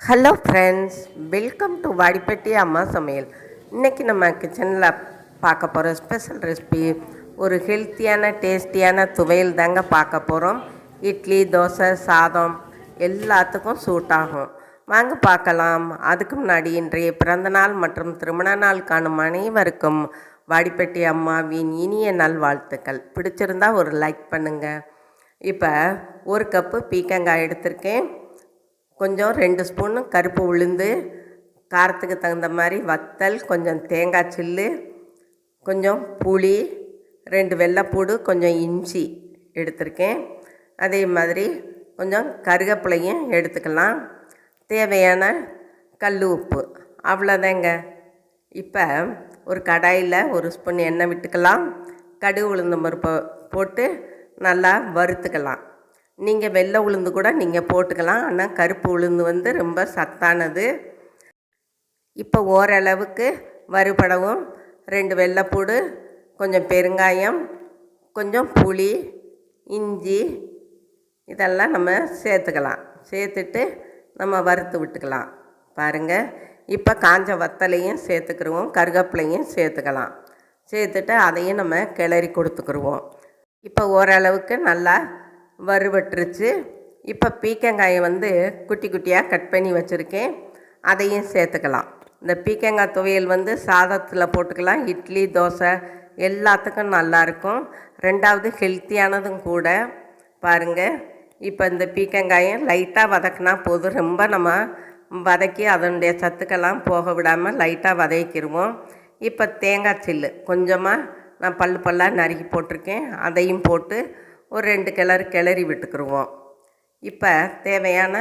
Hello friends welcome to Vadipatti அம்மா சமையல் இன்றைக்கி நம்ம கிச்சனில் பார்க்க போகிற ஸ்பெஷல் ரெசிபி ஒரு ஹெல்த்தியான டேஸ்டியான துவையல் தாங்க பார்க்க போகிறோம் இட்லி தோசை சாதம் எல்லாத்துக்கும் சூட் ஆகும். வாங்க பார்க்கலாம். அதுக்கு முன்னாடி இன்றைய பிறந்தநாள் மற்றும் திருமண நாள் காணும் அனைவருக்கும் வாடிப்பட்டி அம்மாவின் இனிய நல்வாழ்த்துக்கள். பிடிச்சிருந்தா ஒரு லைக் பண்ணுங்கள் இப்போ ஒரு கப்பு பீக்கங்காய் எடுத்திருக்கேன். கொஞ்சம் ரெண்டு ஸ்பூன் கருப்பு உளுந்து காரத்துக்கு தகுந்த மாதிரி வத்தல் கொஞ்சம் தேங்காய் சில்லு கொஞ்சம் புளி ரெண்டு வெள்ளைப்பூடு கொஞ்சம் இஞ்சி எடுத்திருக்கேன். அதே மாதிரி கொஞ்சம் கருவேப்பிலையும் எடுத்துக்கலாம். தேவையான கல் உப்பு. அவ்வளோதாங்க. இப்போ ஒரு கடாயில் ஒரு ஸ்பூன் எண்ணெய் விட்டுக்கலாம். கடுகு உளுந்தம் பருப்பை போட்டு நல்லா வறுத்துக்கலாம். நீங்கள் வெள்ளை உளுந்து கூட நீங்கள் போட்டுக்கலாம். ஆனால் கருப்பு உளுந்து வந்து ரொம்ப சத்தானது. இப்போ ஓரளவுக்கு வறுபடவும் ரெண்டு வெள்ளைப்பூடு கொஞ்சம் பெருங்காயம் கொஞ்சம் புளி இஞ்சி இதெல்லாம் நம்ம சேர்த்துக்கலாம். சேர்த்துட்டு நம்ம வறுத்து விட்டுக்கலாம். பாருங்கள் இப்போ காஞ்ச வத்தலையும் சேர்த்துக்கிருவோம். கருவேப்பிலையும் சேர்த்துக்கலாம். சேர்த்துட்டு அதையும் நம்ம கிளறி கொடுத்துக்குருவோம். இப்போ ஓரளவுக்கு நல்லா வறுவட்டுருச்சு. இப்போ பீக்கங்காயை வந்து குட்டி குட்டியாக கட் பண்ணி வச்சுருக்கேன். அதையும் சேர்த்துக்கலாம். இந்த பீக்கங்காய் துவையல் வந்து சாதத்தில் போட்டுக்கலாம். இட்லி தோசை எல்லாத்துக்கும் நல்லாயிருக்கும் ரெண்டாவது ஹெல்த்தியானதும் கூட. பாருங்கள் இப்போ இந்த பீக்கங்காயம் லைட்டாக வதக்கினா போதும். ரொம்ப நம்ம வதக்கி அதனுடைய சத்துக்கெல்லாம் போக விடாமல் லைட்டாக வதக்கிடுவோம் இப்போ தேங்காய் சில்லு கொஞ்சமாக நான் பல்லு பல்லாக நறுக்கி போட்டிருக்கேன். அதையும் போட்டு ஒரு ரெண்டு கிளறு கிளறி விட்டுக்குருவோம். இப்போ தேவையான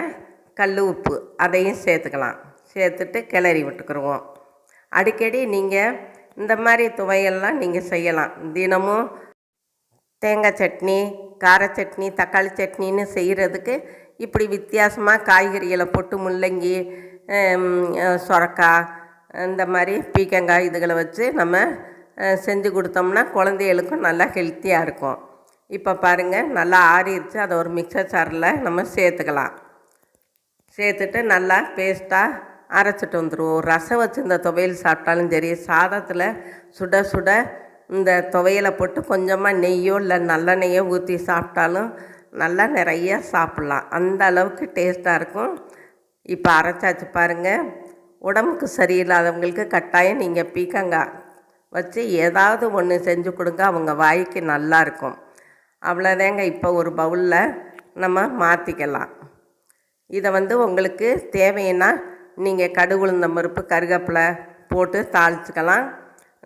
கல் உப்பு அதையும் சேர்த்துக்கலாம். சேர்த்துட்டு கிளறி விட்டுக்குருவோம். அடிக்கடி நீங்கள் இந்த மாதிரி துவையெல்லாம் நீங்கள் செய்யலாம். தினமும் தேங்காய் சட்னி கார சட்னி தக்காளி சட்னின்னு செய்கிறதுக்கு இப்படி வித்தியாசமாக காய்கறிகளை போட்டு முள்ளங்கி சொரக்காய் இந்த மாதிரி பீக்கங்காய் இதுகளை வச்சு நம்ம செஞ்சு கொடுத்தோம்னா குழந்தைகளுக்கும் நல்லா ஹெல்த்தியாக இருக்கும். இப்போ பாருங்கள் நல்லா ஆறிடுச்சு. அதை ஒரு மிக்சர் சாரில் நம்ம சேர்த்துக்கலாம். சேர்த்துட்டு நல்லா பேஸ்ட்டாக அரைச்சிட்டு வந்துடுவோம் ரசம் வச்சு இந்த துவையல் சாப்பிட்டாலும் சரி சாதத்தில் சுட சுட இந்த துவையலை போட்டு கொஞ்சமாக நெய்யோ இல்லை நல்லெண்ணெய்யோ ஊற்றி சாப்பிட்டாலும் நல்லா நிறையா சாப்பிட்லாம். அந்த அளவுக்கு டேஸ்ட்டாக இருக்கும். இப்போ அரைச்சாச்சு பாருங்கள் உடம்புக்கு சரியில்லாதவங்களுக்கு கட்டாயம் நீங்கள் பீக்கங்காய் வச்சு ஏதாவது ஒன்று செஞ்சு கொடுங்க. அவங்க வாய்க்கு நல்லாயிருக்கும் அவ்வளோதாங்க இப்போ ஒரு பவுலில் நம்ம மாற்றிக்கலாம். இதை வந்து உங்களுக்கு தேவைன்னா நீங்கள் கடுகு உளுந்த பருப்பு கருவேப்பிலை போட்டு தாளிச்சுக்கலாம்.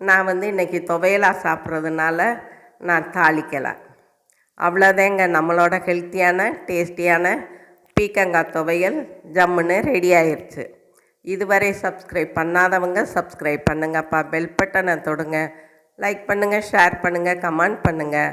நான் வந்து இன்றைக்கி துவையலாக சாப்பிட்றதுனால நான் தாளிக்கலை. அவ்வளோதாங்க நம்மளோட ஹெல்த்தியான டேஸ்டியான பீக்கங்காய் துவையல் ஜம்முன்னு ரெடி ஆயிடுச்சு இதுவரை சப்ஸ்கிரைப் பண்ணாதவங்க சப்ஸ்கிரைப் பண்ணுங்கப்பா. பெல் பட்டனை தொடுங்க. லைக் பண்ணுங்கள் ஷேர் பண்ணுங்கள் கமெண்ட் பண்ணுங்கள்